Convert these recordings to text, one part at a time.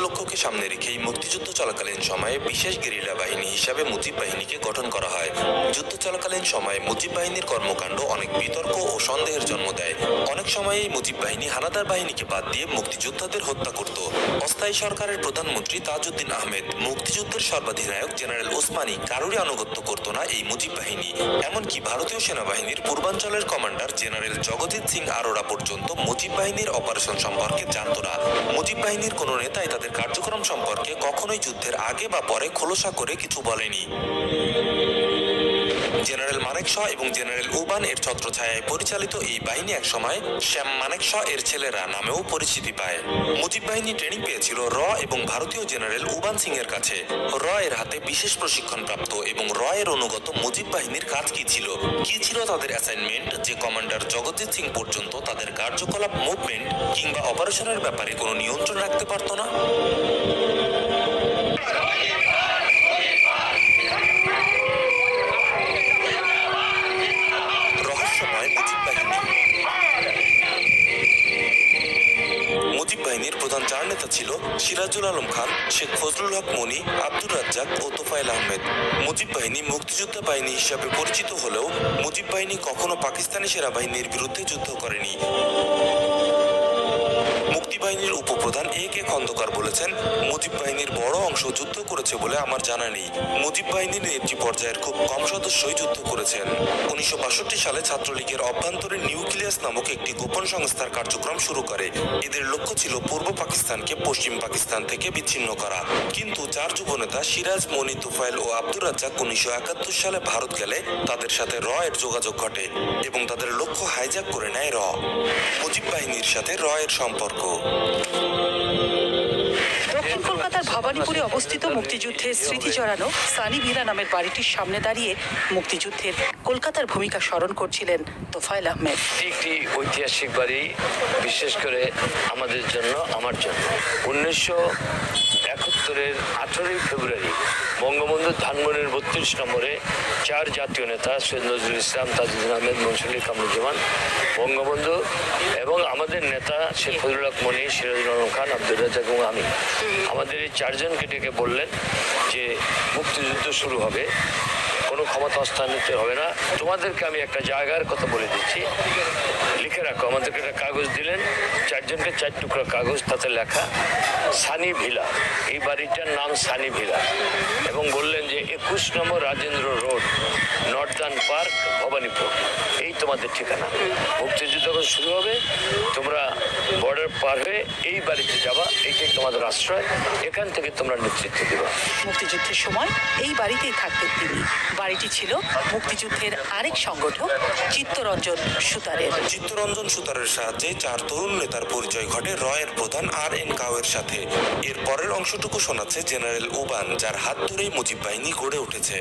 লক্ষ্যকে সামনে রেখেই মুক্তিযুদ্ধ চলাকালীন সময়ে বিশেষ গেরিলা বাহিনী হিসাবে মুজিব বাহিনীকে গঠন করা হয়। যুদ্ধ চলাকালীন সময়ে মুজিব বাহিনীর কর্মকাণ্ড অনেক বিতর্ক ও সন্দেহের জন্ম দেয়। অনেক সময়েই মুজিব বাহিনী হানাদার বাহিনীকে বাদ দিয়ে মুক্তিযোদ্ধাদের হত্যা করত। অস্থায়ী সরকারের প্রধানমন্ত্রী তাজউদ্দিন আহমেদ মুক্তিযুদ্ধের সর্বাধিনায়ক জেনারেল ওসমানী কারোরই আনুগত্য করত না এই মুজিব বাহিনী। এমনকি ভারতীয় সেনাবাহিনীর পূর্বাঞ্চলের কমান্ডার জেনারেল জগজিৎ সিং আরোরা পর্যন্ত মুজিব বাহিনীর অপারেশন সম্পর্কে জানত না। মুজিব বাহিনীর কোনো নেতাই তাদের কার্যক্রম সম্পর্কে কখনোই যুদ্ধের আগে বা পরে খোলসা করে কিছু বলেনি। জেনারেল মানেকশ এবং জেনারেল উবান এর ছত্রছায়ায় পরিচালিত এই বাহিনী একসময় শ্যাম মানেকশ এর ছেলেরা নামেও পরিচিতি পায়। মুজিব বাহিনী ট্রেনিং পেয়েছিল র এবং ভারতীয় জেনারেল উবান সিং এর কাছে। র এর হাতে বিশেষ প্রশিক্ষণ প্রাপ্ত এবং র এর অনুগত মুজিব বাহিনীর কাজ কি ছিল? কি ছিল তাদের অ্যাসাইনমেন্ট যে কমান্ডার জগজিৎ সিং পর্যন্ত তাদের কার্যকলাপ মুভমেন্ট কিংবা অপারেশনের ব্যাপারে কোনো নিয়ন্ত্রণ রাখতে পারতো না? সিরাজুল আলম খান, শেখ ফজলুল হক মনি, আব্দুর রাজ্জাক ও তোফায়েল আহমেদ। মুজিব বাহিনী মুক্তিযোদ্ধা বাহিনী হিসাবে পরিচিত হলেও মুজিব বাহিনী কখনো পাকিস্তানি সেনাবাহিনীর বিরুদ্ধে যুদ্ধ করেনি। উপপ্রধান এ কে খন্দকার বলেছেন, মুজিব বাহিনীর বড় অংশ যুদ্ধ করেছে বলে আমার জানা নেই। মুজিব বাহিনীর নেত্রী পর্যায়ের খুব কম সদস্যই যুদ্ধ করেছেন। উনিশশো বাষট্টি সালে ছাত্রলীগের অভ্যন্তরে নিউক্লিয়াস নামক একটি গোপন সংস্থার কার্যক্রম শুরু করে। এদের লক্ষ্য ছিল পূর্ব পাকিস্তানকে পশ্চিম পাকিস্তান থেকে বিচ্ছিন্ন করা। কিন্তু চার যুবনেতা সিরাজ, মনি তুফাইল ও আব্দুর রাজ্জাক উনিশশো একাত্তর সালে ভারত গেলে তাদের সাথে র এর যোগাযোগ ঘটে এবং তাদের লক্ষ্য হাইজ্যাক করে নেয় র। মুজিব বাহিনীর সাথে র এর সম্পর্ক। দক্ষিণ কলকাতার ভবানীপুরে অবস্থিত মুক্তিযুদ্ধের স্মৃতি জড়ানো সানি ভিলা নামের বাড়িটির সামনে দাঁড়িয়ে মুক্তিযুদ্ধের কলকাতার ভূমিকা স্মরণ করছিলেন তোফায়েল আহমেদ। একটি ঐতিহাসিক বাড়ি, বিশেষ করে আমাদের জন্য, আমার জন্য। উনিশশো একাত্তরের আঠারোই ফেব্রুয়ারি বঙ্গবন্ধু ধানমন্ডির বত্রিশ নম্বরে চার জাতীয় নেতা সৈয়দ নজরুল ইসলাম তাজুদ্দিন আহমেদ মনসুলি কামরুজ্জামান, বঙ্গবন্ধু এবং আমাদের নেতা শেখ ফজলুল মনি, সিরাজুল আলম খান আব্দুল রাজাক এবং আমি। আমাদের এই চারজনকে ডেকে বললেন যে মুক্তিযুদ্ধ শুরু হবে, কোনো ক্ষমতা হস্তান্তর হবে না। তোমাদেরকে আমি একটা জায়গার কথা বলে দিচ্ছি। রাখো। আমাদেরকে একটা কাগজ দিলেন। চারজনকে চার টুকরা কাগজ তাতে লেখা সানি ভিলা। এই বাড়িটার নাম সানি ভিলা। এবং বললেন যে একুশ নম্বর Rajendra road northern park Bhawanipur. এই তোমাদের ঠিকানা। মুক্তিযুদ্ধ যখন শুরু হবে। তোমরা বর্ডার পার হয়ে এই বাড়িতে যাবা। এইটাই তোমাদের আশ্রয়। এখান থেকে তোমরা নেতৃত্ব দিবা। মুক্তিযুদ্ধের সময় এই বাড়িতেই থাকতেন তিনি। বাড়িটি ছিল মুক্তিযুদ্ধের আরেক সংগঠক চিত্তরঞ্জন সুতারের। চিত্তরঞ্জন সুতারের সাহায্যে চার তরুণ নেতার পরিচয় ঘটে রয়ের প্রধান আর এন কাউয়ের সাথে। এর পরের অংশটুকু শোনাচ্ছে জেনারেল ওবান যার হাত ধরেই মুজিব বাহিনী গড়ে উঠেছে।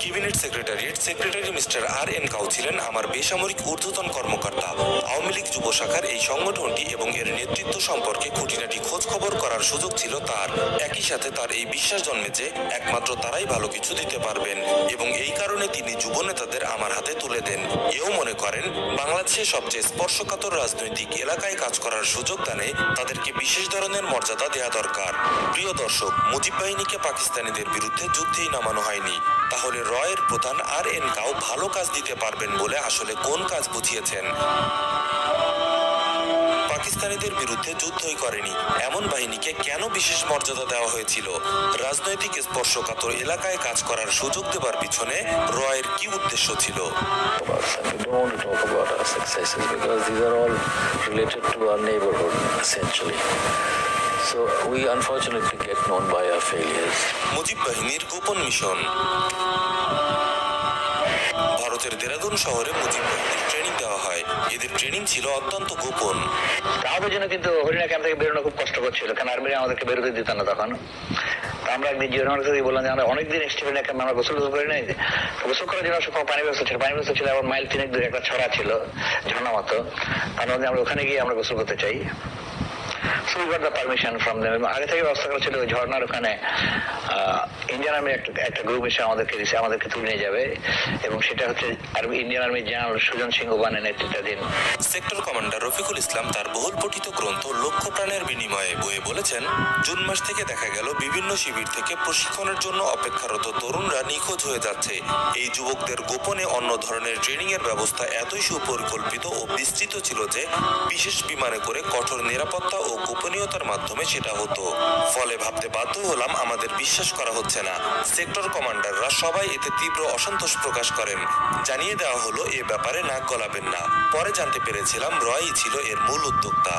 Cabinet secretariat secretary mister R N Kao ছিলেন আমার বেসামরিক ঊর্ধ্বতন কর্মকর্তা। আওয়ামী লীগ যুব শাখার এই সংগঠনটি এবং এর নেতৃত্ব সম্পর্কে খুঁটিনাটি খোঁজ খবর করার সুযোগ ছিল তার। একই সাথে তার এই বিশ্বাস জন্মে যে একমাত্র তারাই ভালো কিছু দিতে পারবেন এবং এই কারণে তিনি যুব নেতাদের আমার হাতে তুলে দেন। এও মনে করেন বাংলাদেশের সবচেয়ে স্পর্শকাতর রাজনৈতিক এলাকায় কাজ করার সুযোগ দানে তাদেরকে বিশেষ ধরনের মর্যাদা দেয়া দরকার। প্রিয় দর্শক, মুজিব বাহিনীকে পাকিস্তানিদের বিরুদ্ধে যুদ্ধেই নামানো হয়নি। তাহলে রয়ের প্রধান আর এন কাউ ভালো কাজ দিতে পারবেন বলে আসলে কোন কাজ বুঝিয়েছেন? পাকিস্তানিদের বিরুদ্ধে যুদ্ধই করেনি। এমন বাহিনীকে কেন বিশেষ মর্যাদা দেওয়া হয়েছিল? রাজনৈতিক স্পর্শকাতর এলাকায় কাজ করার সুযোগ দেবার পিছনে রয়ের কি উদ্দেশ্য ছিল? মুজিব বাহিনীর গোপন মিশন। ভারতের দেরাদুন শহরে মুজিব বাহিনীর ট্রেনিং এদের ট্রেনিং ছিল অত্যন্ত গোপন। আমাদের জন্য কিন্তু হরিণা ক্যাম্প থেকে বেরোনো খুব কষ্ট করছিল কারণ আর্মিরা আমাদেরকে বেরোতে দিত না তখন। আমরা একদিন জিওনার কাছে বললাম যে, আমরা অনেকদিন এক্সটিভেন ক্যাম্প আমরা গোসল গোসল করি নাই? গোসল করার জন্য সব পানি ব্যবস্থা ছিল, পানি ব্যবস্থা ছিল আবার মাইল তিনেক দূরে একটা ছড়া ছিল ঝর্ণা মতো। তার মধ্যে আমরা ওখানে গিয়ে আমরা গোসল করতে চাই। পারমিশন ফ্রম দেম এবং আগে থেকে ব্যবস্থা ওই ওখানে ইন্ডিয়ান আর্মির একটা গ্রুপ এসে আমাদেরকে দিছে, আমাদেরকে তুলে নিয়ে যাবে। এবং সেটা হচ্ছে আর্মি ইন্ডিয়ান আর্মির জেনারেল সুজন সিং ওবানের নেতৃত্বাধীন সেক্টর কমান্ডার রফিকুল ইসলাম তার বহুল পঠিত গ্রন্থ লক্ষ্য প্রাণের বিনিময়ে বলেছেন, জুন মাস থেকে দেখা গেল বিভিন্ন শিবির থেকে প্রশিক্ষণের জন্য অপেক্ষারত তরুণরা নিখোঁজ হয়ে যাচ্ছে। এই যুবকদের গোপনে অন্য ধরনের ট্রেনিং এর ব্যবস্থা এতই সুপরিকল্পিত ও বিস্তৃত ছিল যে, বিশেষ বিমানে করে কঠোর নিরাপত্তা ও গোপনীয়তার মাধ্যমে সেটা হতো। ফলে ভাবতে বাধ্য হলাম আমাদের বিশ্বাস করা হচ্ছে না। সেক্টর কমান্ডাররা সবাই এতে তীব্র অসন্তোষ প্রকাশ করেন। জানিয়ে দেওয়া হলো, এ ব্যাপারে নাক গলাবেন না। পরে জানতে পেরেছিলাম রয়ই ছিল এর মূল উদ্যোক্তা।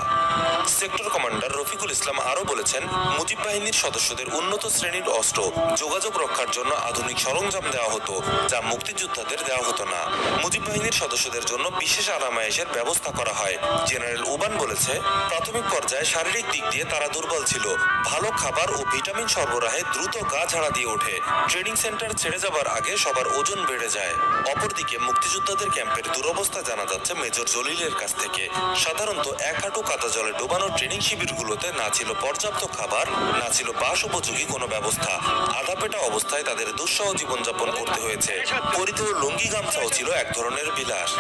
সেক্টর কমান্ডার রফিকুল ইসলাম আরও বলেছেন, মুজিব বাহিনীর সদস্যদের উন্নত শ্রেণির অস্ত্র, যোগাযোগ রক্ষার জন্য আধুনিক সরঞ্জাম দেওয়া হতো, যা মুক্তিযোদ্ধাদের দেওয়া হতো না। মুজিব বাহিনীর সদস্যদের জন্য বিশেষ আরামায়েশের ব্যবস্থা করা হয়। জেনারেল উবান বলেছে, প্রাথমিক পর্যায়ে শারীরিক দিক দিয়ে তারা দুর্বল ছিল। ভালো খাবার ও ভিটামিন সরবরাহে দ্রুত গা ঝাড়া দিয়ে ওঠে। ট্রেনিং সেন্টার ছেড়ে যাবার আগে সবার ওজন বেড়ে যায়। অপরদিকে মুক্তিযোদ্ধাদের ক্যাম্পের দুরবস্থা জানা যাচ্ছে মেজর জলিলের কাছ থেকে। সাধারণত এক হাঁটু কাদা জলে ডোবানো ট্রেনিং শিবিরগুলোতে না ছিল পর্যাপ্ত খাবার, না ছিল বাস উপযোগী কোনো ব্যবস্থা। আধা পেটা অবস্থায় তাদের দুঃসহ জীবনযাপন করতে হয়েছে। পরিধেয় লুঙ্গি গামছাও ছিল এক ধরনের বিলাস।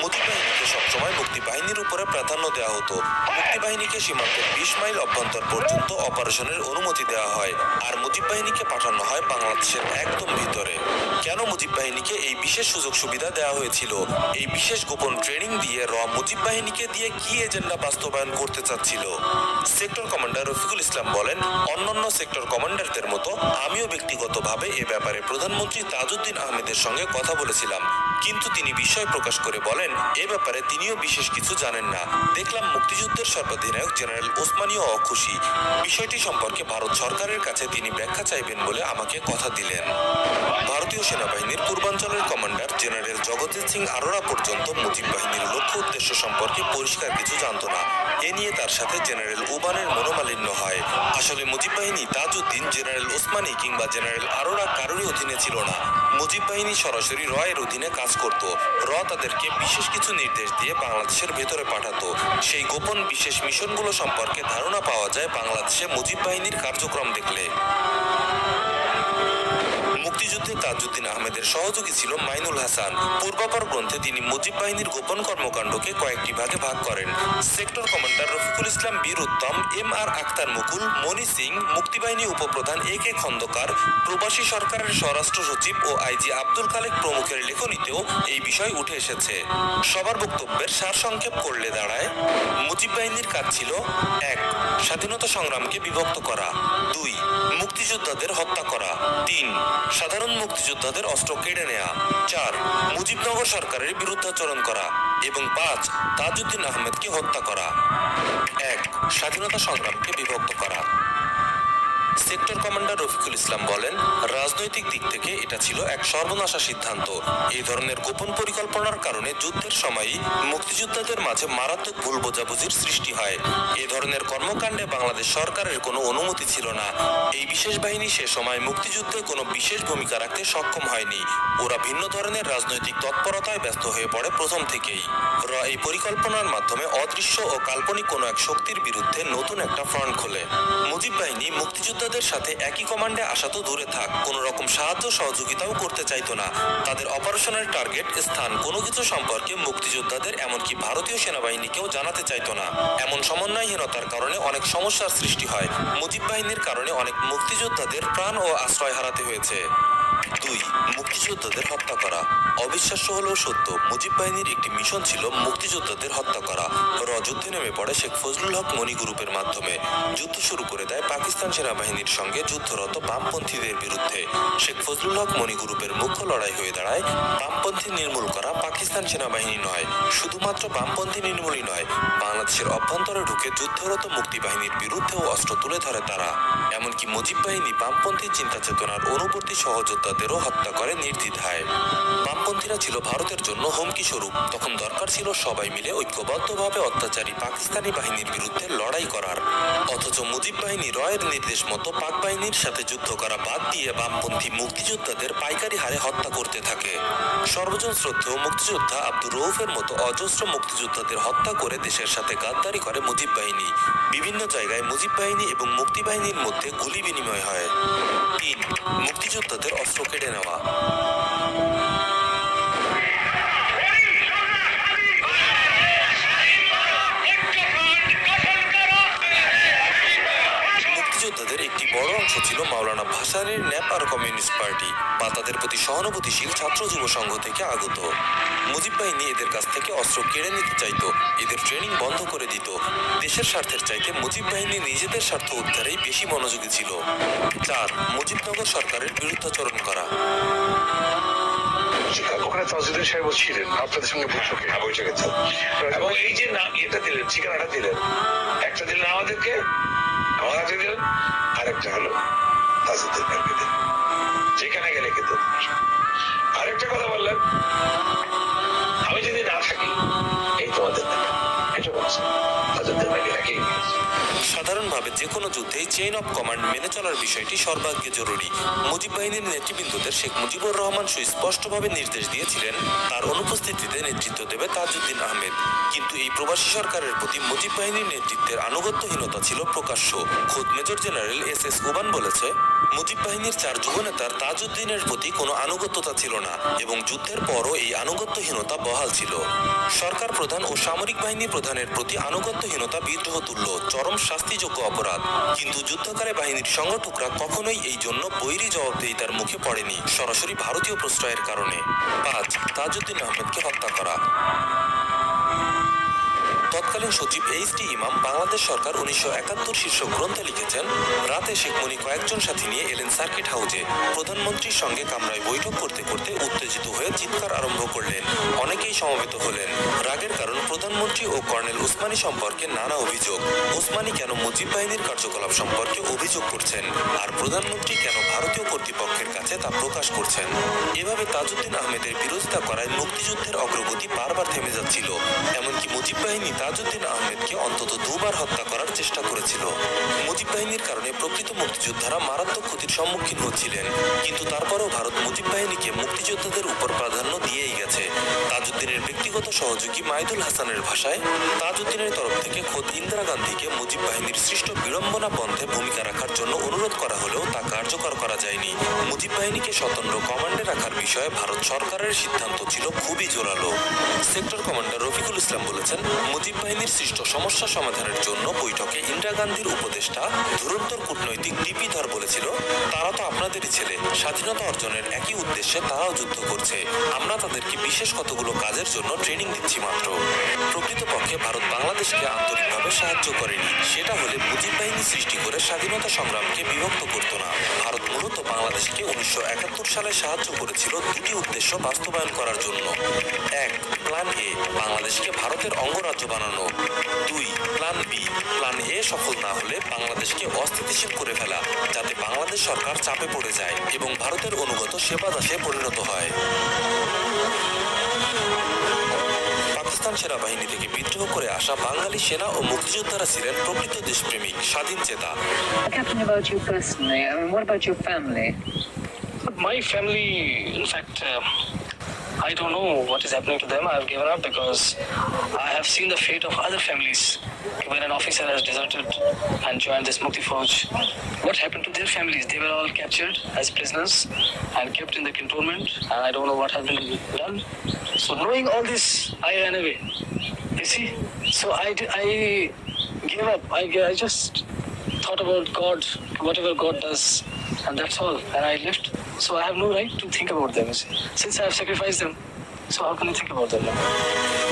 মুজিব বাহিনীকে সবসময় মুক্তি বাহিনীর উপরে প্রাধান্য দেওয়া হতো। মুক্তি বাহিনীকে সীমান্তের বিশ মাইল অভ্যন্তর পর্যন্ত অপারেশনের অনুমতি দেওয়া হয় আর মুজিব বাহিনীকে পাঠানো হয় বাংলাদেশের একদম ভিতরে। কেন মুজিব বাহিনীকে এই বিশেষ সুযোগ সুবিধা দেওয়া হয়েছিল? এই বিশেষ গোপন ট্রেনিং দিয়ে র মুজিব বাহিনীকে দিয়ে কি এজেন্ডা বাস্তবায়ন করতে চাচ্ছিল? সেক্টর কমান্ডার রফিকুল ইসলাম বলেন, অন্যান্য সেক্টর কমান্ডারদের মতো আমিও ব্যক্তিগতভাবে এ ব্যাপারে প্রধানমন্ত্রী তাজউদ্দিন আহমেদের সঙ্গে কথা বলেছিলাম। কিন্তু তিনি বিষয় প্রকাশ করে বলেন, এ ব্যাপারে তিনিও বিশেষ কিছু জানেন না। দেখলাম মুক্তিযুদ্ধের সর্বাধিনায়ক জেনারেল ওসমানীও অখুশি। বিষয়টি সম্পর্কে ভারত সরকারের কাছে তিনি ব্যাখ্যা চাইবেন বলে আমাকে কথা দিলেন। ভারতীয় সেনাবাহিনীর পূর্বাঞ্চলের কমান্ডার জেনারেল জগজিৎ সিং আরোরা পর্যন্ত মুজিব বাহিনীর লক্ষ্য উদ্দেশ্য সম্পর্কে পরিষ্কার কিছু জানতো না। এ নিয়ে তার সাথে জেনারেল উবানের মনোমালিন্য হয়। আসলে মুজিব বাহিনী তাজউদ্দিন, জেনারেল ওসমানী কিংবা জেনারেল আরোরা কারোরই অধীনে ছিল না। মুজিব বাহিনী সরাসরি রয়ের অধীনে কাজ করত। র তাদেরকে বিশেষ কিছু নির্দেশ দিয়ে বাংলাদেশের ভেতরে পাঠাতো। সেই গোপন বিশেষ মিশনগুলো সম্পর্কে ধারণা পাওয়া যায় বাংলাদেশে মুজিব বাহিনীর কার্যক্রম দেখলে। মুক্তিযুদ্ধে তাজউদ্দিন আহমেদের সহযোগী ছিল মাইনুল হাসান। পূর্বাপর গ্রন্থে তিনি মুজিব বাহিনীর গোপন কর্মকাণ্ডকে কয়েকটি ভাগে ভাগ করেন। Sector commander Rafiqul Islam Bir Uttam, M R Akhtar Mukul Moni Singh Muktibahini উপপ্রধান এ কে খন্দকার, প্রবাসী সরকারের স্বরাষ্ট্র সচিব ও আইজি আব্দুল খালেক প্রমুখের লেখনীতেও এই বিষয় উঠে এসেছে। সবার বক্তব্যের সারসংক্ষেপ করলে দাঁড়ায়, মুজিব বাহিনীর কাজ ছিল, এক, স্বাধীনতা সংগ্রামকে বিভক্ত করা। দুই মুক্তিযোদ্ধাদের হত্যা করা। তিন, সাধারণ মুক্তিযোদ্ধাদের অস্ত্র কেড়ে নেয়া। চার, মুজিবনগর সরকারের বিরুদ্ধাচরণ করা। এবং পাঁচ, তাজউদ্দিন আহমেদকে হত্যা করা। এক, স্বাধীনতা সংগ্রামকে বিভক্ত করা। সেক্টর কমান্ডার রফিকুল ইসলাম বলেন, রাজনৈতিক দিক থেকে এটা ছিল এক সর্বনাশা সিদ্ধান্ত। এই ধরনের গোপন পরিকল্পনার কারণে যুদ্ধের সময়ই মুক্তিযোদ্ধাদের মাঝে মারাত্মক ভুল বোঝাবুঝির সৃষ্টি হয়। এ ধরনের কর্মকাণ্ডে বাংলাদেশ সরকারের কোনো অনুমতি ছিল না। এই বিশেষ বাহিনী সে সময় মুক্তিযুদ্ধে কোনো বিশেষ ভূমিকা রাখতে সক্ষম হয়নি। ওরা ভিন্ন ধরনের রাজনৈতিক তৎপরতায় ব্যস্ত হয়ে পড়ে প্রথম থেকেই। র এই পরিকল্পনার মাধ্যমে অদৃশ্য ও কাল্পনিক কোনো এক শক্তির বিরুদ্ধে নতুন একটা ফ্রন্ট খোলে। মুজিব বাহিনী মুক্তিযোদ্ধাদের সাথে একই কমান্ডে আসা তো দূরে থাক। কোনো রকম সাহায্য, সহযোগিতাও করতে চাইতো না। তাদের অপারেশনের টার্গেট স্থান, কোনো কিছু সম্পর্কে মুক্তিযোদ্ধাদের, এমনকি ভারতীয় সেনাবাহিনীকেও জানাতে চাইতো না। এমন সমন্বয়হীনতার কারণে অনেক সমস্যার সৃষ্টি হয়। মুজিব বাহিনীর কারণে অনেক মুক্তিযোদ্ধাদের প্রাণ ও আশ্রয় হারাতে হয়েছে। দুই মুক্তিযোদ্ধাদের হত্যা করা। অবিশ্বাস্য হলেও সত্য, মুজিব বাহিনীর একটি মিশন ছিল মুক্তিযোদ্ধাদের হত্যা করা। র যুদ্ধে নেমে পড়ে শেখ ফজলুল হক মনি গ্রুপের মাধ্যমে। যুদ্ধ শুরু করে দেয় পাকিস্তান সেনাবাহিনীর সঙ্গে যুদ্ধরত বামপন্থীদের বিরুদ্ধে। শেখ ফজলুল হক মনি গ্রুপের মুখ্য লড়াই হয়ে দাঁড়ায়, বামপন্থী নির্মূল করা পাকিস্তান সেনাবাহিনী নয়। শুধুমাত্র বামপন্থী নির্মূলই নয়, বাংলাদেশের অভ্যন্তরে ঢুকে যুদ্ধরত মুক্তি বাহিনীর বিরুদ্ধেও অস্ত্র তুলে ধরে তারা। এমনকি মুজিব বাহিনী বামপন্থী চিন্তা চেতনার অনুবর্তী সহযোদ্ধাদেরও হত্যা করে নির্দ্বিধায়। বামপন্থীরা ছিল ভারতের জন্য হুমকি স্বরূপ। তখন দরকার ছিল সবাই মিলে ঐক্যবদ্ধভাবে অত্যাচারী পাকিস্তানি বাহিনীর বিরুদ্ধে লড়াই করার। অথচ মুজিব বাহিনী রয়ের নির্দেশ মতো পাক বাহিনীর সাথে যুদ্ধ করা বাদ দিয়ে বামপন্থী মুক্তিযোদ্ধাদের পাইকারি হারে হত্যা করতে থাকে। সর্বজন শ্রদ্ধেয় মুক্তিযোদ্ধা আব্দুর রৌফের মতো অজস্র মুক্তিযোদ্ধাদের হত্যা করে দেশের সাথে গাদ্দারি করে মুজিব বাহিনী। বিভিন্ন জায়গায় মুজিব বাহিনী এবং মুক্তি বাহিনীর মধ্যে গুলি বিনিময় হয়। তিন মুক্তিযোদ্ধাদের অস্ত্র কেটে নেওয়া। মুক্তিযোদ্ধাদের একটি বড় অংশ ছিল মাওলানা ভাসানের নেপার কমিউনিস্ট পার্টি বা তাদের প্রতি সহানুভূতিশীল ছাত্র যুব সংঘ থেকে আগত। মুজিব বাহিনী এদের কাছ থেকে অস্ত্র কেড়ে নিতে চাইতো এদের ট্রেনিং বন্ধ করে দিত। দেশের স্বার্থের চাইতে মুজিব বাহিনী নিজেদের স্বার্থ উদ্ধারেই বেশি মনোযোগী ছিল। চার মুজিবনগর সরকারের বিরুদ্ধাচরণ করা। ওখানে তাজুদ্দিন সাহেব ছিলেন আপনাদের সঙ্গে বৈঠকে। হ্যাঁ, বৈঠকে এবং এই যে নাম এটা দিলেন ঠিকানাটা দিলেন। একটা দিলেন আমাদেরকে আমাদেরকে দিলেন আরেকটা হলো ভাইকে দিলেন যেখানে গেলে কিন্তু আরেকটা কথা বললেন, আমি যদি না থাকি, এই তোমাদের দেখা। সাধারণভাবে যে কোনো যুদ্ধেই চেইন অফ কমান্ড মেনে চলার বিষয়টি সর্বাগ্যে জরুরি। মুজিব বাহিনীর নেতৃবৃন্দদের শেখ মুজিবুর রহমান সুস্পষ্টভাবে নির্দেশ দিয়েছিলেন, তার অনুপস্থিতিতে নেতৃত্ব দেবে তাজউদ্দিন আহমেদ। কিন্তু এই প্রবাসী সরকারের প্রতি মুজিব বাহিনীর নেতৃত্বের আনুগত্যহীনতা ছিল প্রকাশ্য। খোদ major general S S Uban বলেছে, মুজিব বাহিনীর চার যুব যুবনেতার তাজউদ্দিনের প্রতি কোনো আনুগত্যতা ছিল না এবং যুদ্ধের পরও এই আনুগত্যহীনতা বহাল ছিল। সরকার প্রধান ও সামরিক বাহিনী প্রধানের প্রতি আনুগত্যহীনতা বিদ্রোহ তুল্য, চরম শাস্তিযোগ্য অপরাধ। কিন্তু যুদ্ধকারী বাহিনীর সংগঠকরা কখনোই এই জন্য বৈরী জবাবদেহিতার মুখে পড়েনি, সরাসরি ভারতীয় প্রশ্রয়ের কারণে। পাঁচ, তাজউদ্দিন আহমেদকে হত্যা করা। তৎকালীন সচিব এইচ টি ইমাম, বাংলাদেশ সরকার উনিশশো একাত্তর শীর্ষক গ্রন্থে লিখেছেন, রাতে শেখ মনি কয়েকজন সাথী নিয়ে এলেন সার্কিট হাউজে। প্রধানমন্ত্রীর সঙ্গে কামরায় বৈঠক করতে করতে উত্তেজিত হয়ে চিৎকার আরম্ভ করলেন। অনেকেই সমবেত হলেন। রাগের কারণ প্রধানমন্ত্রী ও কর্নেল উসমানী সম্পর্কে নানা অভিযোগ। উসমানী কেন মুজিব বাহিনীর কার্যকলাপ সম্পর্কে অভিযোগ করছেন? আর প্রধানমন্ত্রী কেন ভারতীয় কর্তৃপক্ষের কাছে তা প্রকাশ করছেন? এভাবে তাজউদ্দিন আহমেদের বিরোধিতা করায় মুক্তিযুদ্ধের অগ্রগতি বারবার থেমে যাচ্ছিল। এমনকি মুজিব বাহিনী তাজউদ্দিন আহমেদকে অন্তত দুবার হত্যা করার চেষ্টা করেছিল। মুজিব বাহিনীর কারণে প্রকৃত মুক্তিযোদ্ধারা মারাত্মক ক্ষতির সম্মুখীন হচ্ছিলেন। কিন্তু তারপরেও ভারত মুজিব বাহিনীকে মুক্তিযোদ্ধাদের উপর প্রাধান্য দিয়েই গেছে। তাজউদ্দিনের ব্যক্তিগত সহযোগী মাইদুল হাসানের ভাষায়, তাজউদ্দিনের তরফ থেকে খোদ ইন্দিরা গান্ধীকে মুজিব বাহিনীর সৃষ্ট বিড়ম্বনা বন্ধে ভূমিকা মুজিব বাহিনীকে স্বতন্ত্র কমান্ডে রাখার বিষয়ে ভারত সরকারের সিদ্ধান্ত ছিল খুবই জোরালো। সেক্টর কমান্ডার রফিকুল ইসলাম বলেছেন, মুজিব বাহিনীর সৃষ্ট সমস্যা সমাধানের জন্য বৈঠকে ইন্দিরা গান্ধীর উপদেষ্টা ধুরন্তর কূটনৈতিক ডিপি ধর বলেছিল, তারা তো আপনাদেরই ছেলে। স্বাধীনতা অর্জনের একই উদ্দেশ্যে তারাও যুদ্ধ করছে। আমরা তাদেরকে বিশেষ কতগুলো কাজের জন্য ট্রেনিং দিচ্ছি মাত্র। প্রকৃতপক্ষে ভারত বাংলাদেশকে আন্তরিকভাবে সাহায্য করেনি। সেটা হলে মুজিব বাহিনী সৃষ্টি করে স্বাধীনতা সংগ্রামকে বিভক্ত করতো না। ভারত মূলত বাংলাদেশকে উনিশশো একাত্তর সালে সাহায্য করেছিল দুটি উদ্দেশ্য বাস্তবায়ন করার জন্য। এক প্ল্যান এ বাংলাদেশকে ভারতের অঙ্গরাজ্য বানানো। দুই প্ল্যান বি প্ল্যান এ সফল না হলে বাংলাদেশকে অস্থিতিশীল করে ফেলা, যাতে বাংলাদেশ সরকার চাপে পড়ে যায় এবং ভারতের অনুগত সেবা দাসে পরিণত হয়। পাকিস্তান সেনাবাহিনী থেকে বিদ্রোহ করে আসা বাঙালি সেনা ও মুক্তিযোদ্ধারা ছিলেন প্রকৃত দেশপ্রেমিক, স্বাধীন চেতা। My family, in fact, uh, I don't know what is happening to them. I've given up because I have seen the fate of other families when an officer has deserted and joined this Mukti Fauj. What happened to their families? They were all captured as prisoners and kept in the cantonment, and I don't know what has been done. So, knowing all this, I ran away. You see? So, I, I gave up. I, I just thought about God, whatever God does, and that's all. And I left. So I have no right to think about them. Since I have sacrificed them, so how can I think about them now?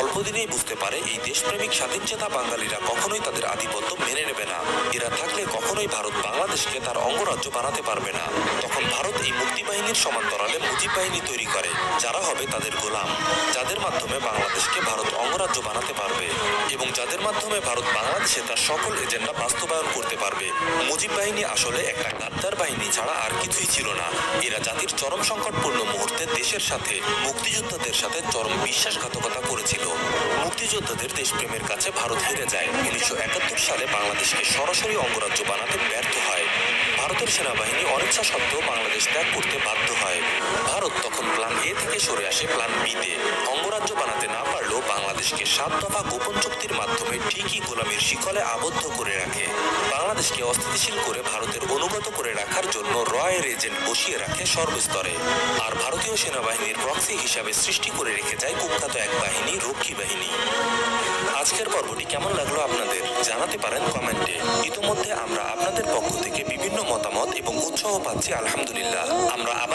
অল্প দিনেই বুঝতে পারে এই দেশপ্রেমিক স্বাধীনচেতা বাঙালিরা কখনোই তাদের আধিপত্য মেনে নেবে না। এরা থাকলে কখনোই ভারত বাংলাদেশকে তার অঙ্গরাজ্য বানাতে পারবে না। তখন ভারত এই মুক্তি বাহিনীর সমান্তরালে মুজিব বাহিনী তৈরি করে, যারা হবে তাদের গোলাম, যাদের মাধ্যমে বাংলাদেশকে ভারত অঙ্গরাজ্য বানাতে পারবে এবং যাদের মাধ্যমে ভারত বাংলাদেশে তার সকল এজেন্ডা বাস্তবায়ন করতে পারবে। মুজিব বাহিনী আসলে একটা গাদ্দার বাহিনী ছাড়া আর কিছুই ছিল না। এরা জাতির চরম সংকটপূর্ণ মুহূর্তে দেশের সাথে, মুক্তিযোদ্ধাদের সাথে চরম বিশ্বাসঘাতকতা করেছিল। মুক্তিযোদ্ধাদের দেশপ্রেমের কাছে ভারত হেরে যায়। উনিশশো একাত্তর সালে বাংলাদেশকে সরাসরি অঙ্গরাজ্য বানাতে ব্যর্থ হয়। ভারতের সেনাবাহিনী অনিচ্ছা সত্ত্বেও বাংলাদেশ ত্যাগ করতে বাধ্য হয়। ভারত তখন প্লান এ থেকে সরে আসে প্লান বিতে অঙ্গরাজ্য বানাতে না বাংলাদেশকে সাত দফা গোপন চুক্তির মাধ্যমে ঠিকই গোলামীর শিকলে আবদ্ধ করে রাখে। বাংলাদেশকে অস্থিতিশীল করে ভারতের অনুগত করে রাখার জন্য রয়ের এজেন্ট বসিয়ে রাখে সর্বস্তরে। আর ভারতীয় সেনাবাহিনীর প্রক্সি হিসাবে সৃষ্টি করে রেখে যায় কুখ্যাত এক বাহিনী, রক্ষী বাহিনী। আজকের পর্বটি কেমন লাগল আপনাদের জানাতে পারেন কমেন্টে। ইতোমধ্যে আমরা আপনাদের পক্ষ থেকে বিভিন্ন মতামত এবং উৎসাহ পাচ্ছি, আলহামদুলিল্লাহ। আমরা আবার